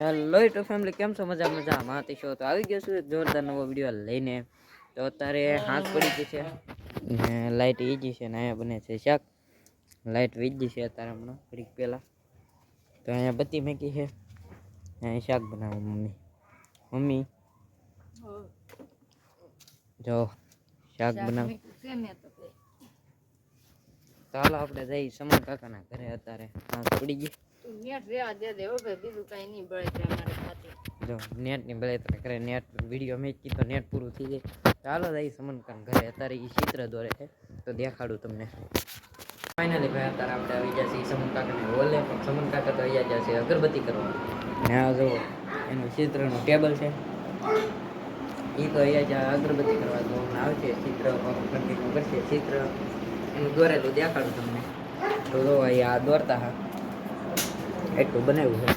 Hello two family કેમ છો? મજા મજા માતી છો તો આવી ગયો છું. જોરદાર નવો વીડિયો લઈને. તો અત્યારે હાથ પડી ગઈ છે ને લાઇટ ઈજી છે ને અહીંયા બને છે શાક. લાઇટ વીજી છે અત્યારે હમણાં ઘડીક પહેલાં. તો અહીંયા બત્તી મેકી છે. અહીંયા શાક બનાવો મમ્મી. મમ્મી. જો શાક બનાવ. ચાલો આપણે જઈ સમન કાકાના ઘરે અત્યારે હાથ પડી ગઈ. જો, નેટની કરે, નેટ વીડિયો મેં કીધો, નેટ પૂરું થઈ જાય. ચાલો જઈ સમનકાન ઘરે. અત્યારે એ ચિત્ર દોરે છે, તો દેખાડું તમને. ફાઇનલી ભાઈ, અત્યારે આપણે આવી જશે એ સમન કાકાને બોલે પણ સમન કાકા તો અહીંયા જશે અગરબત્તી કરવા. ને આ જો, એનું ચિત્રનું ટેબલ છે. એ તો અહીંયા જ અગરબત્તી કરવા તો હમણાં આવશે, ચિત્ર કરશે. ચિત્ર એનું દોરેલું, દેખાડું તમને. તો જો આ દોરતા હા. એટલું બનાવ્યું છે.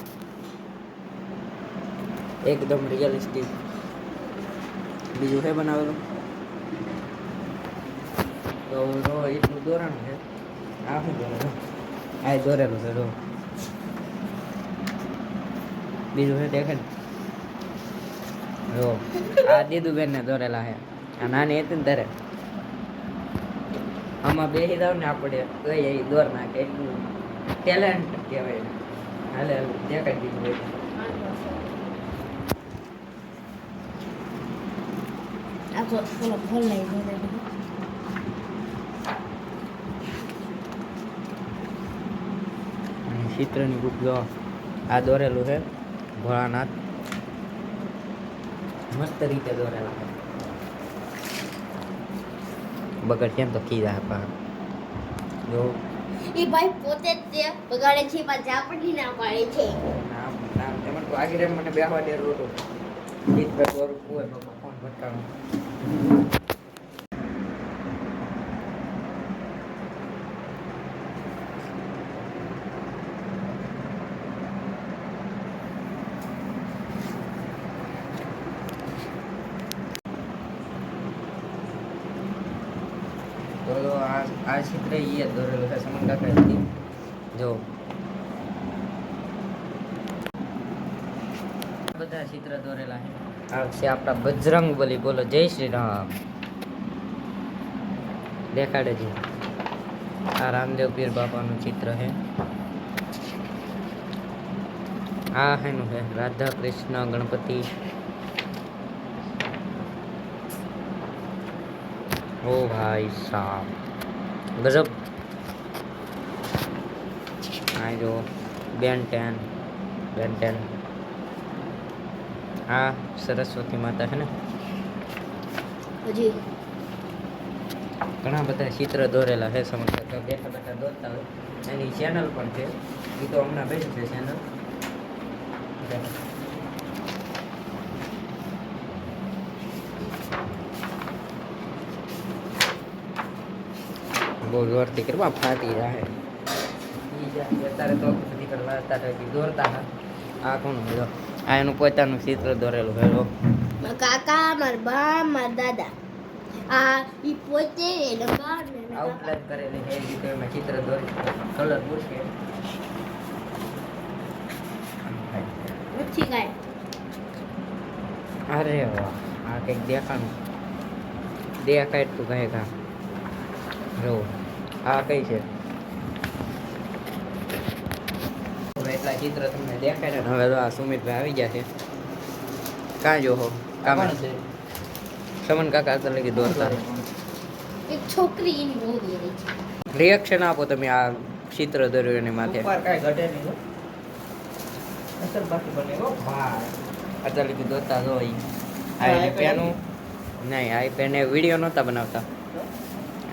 એકદમ રિયલિસ્ટિક બીજું છે બનાવેલું? તો જો એટલું દોરાણું છે. આ શું દોરેલું આ દોરેલું છે, જો. બીજું છે દેખે જો, આ દીદુબેન ને દોરેલા છે. આ નાની હતી ને ત્યારે. આમાં બેસી જાવ ને આપણે કઈ દોર નાખે. એટલું ટેલેન્ટ કહેવાય એને. હાલે. ત્યાં કાઢી દીધું આખો લઈ ગયો ચિત્રની બુક જો આ દોરેલું છે ભોળાનાથ. મસ્ત રીતે દોરેલું છે. બગડ કેમ તો કીધા પા જો એ ભાઈ પોતે જ તે બગાડે છે પાછા ઝાપડી ના પાડે છે. નામ એમાં તો આગળ મને બેહવા દે રોટો બીજ પર ફોન ભટકાણું તો આ આ ચિત્ર એ દોરેલું છે સમન કાકા જો. બધા ચિત્ર દોરેલા છે. આ છે આપણા બજરંગ બલી. બોલો, જય શ્રી રામ. દેખાડે છે આ રામદેવ પીર બાપાનું ચિત્ર છે. આ હેનું છે રાધા કૃષ્ણ ગણપતિ ઓ ભાઈ સાહેબ ગજબ. આ જો બેન ટેન બેન ટેન. આ સરસ્વતી માતા છે ને? હજી. ઘણા બધા ચિત્ર દોરેલા છે સમજતા બેઠા બેઠા દોરતા હોય. એની ચેનલ પણ છે. એ તો હમણાં બેઠી છે ચેનલ બહુ જોરથી કરવા ફાટી જાય અત્યારે તો બધી કરવા હજી દોરતા હા આ કોણ જો આ એનું પોતાનું ચિત્ર દોરેલું મારા કાકા માર બા માર દાદા. આ ઈ પોતે. આઉટલાઈન કરેલી છે એ રીતે એમાં ચિત્ર દોરી. કલર પૂછીએ પૂછી કાંઈ અરે વાહ આ કંઈક દેખાણું. દેખાય તું કહે કા જો. આ કઈ છે? એટલા ચિત્ર તમને દેખાય ને હવે તો આ સુમિતભાઈ આવી ગયા છે. કાં જો હો? કામ સમન કાકા તો લગી દોરતા. એક છોકરી એની બહુ દેરી છે. રિએક્શન આપો તમે આ ચિત્ર દોર્યું એની માથે. અત્યારે લગી દોરતા જો. આ એને પેનું નહીં આ પેને વીડિયો નહોતા બનાવતા.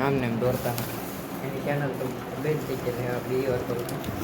આમ ને એમ દોરતા એની ચેનલ તો બેન થઈ છે વીડિયો છું.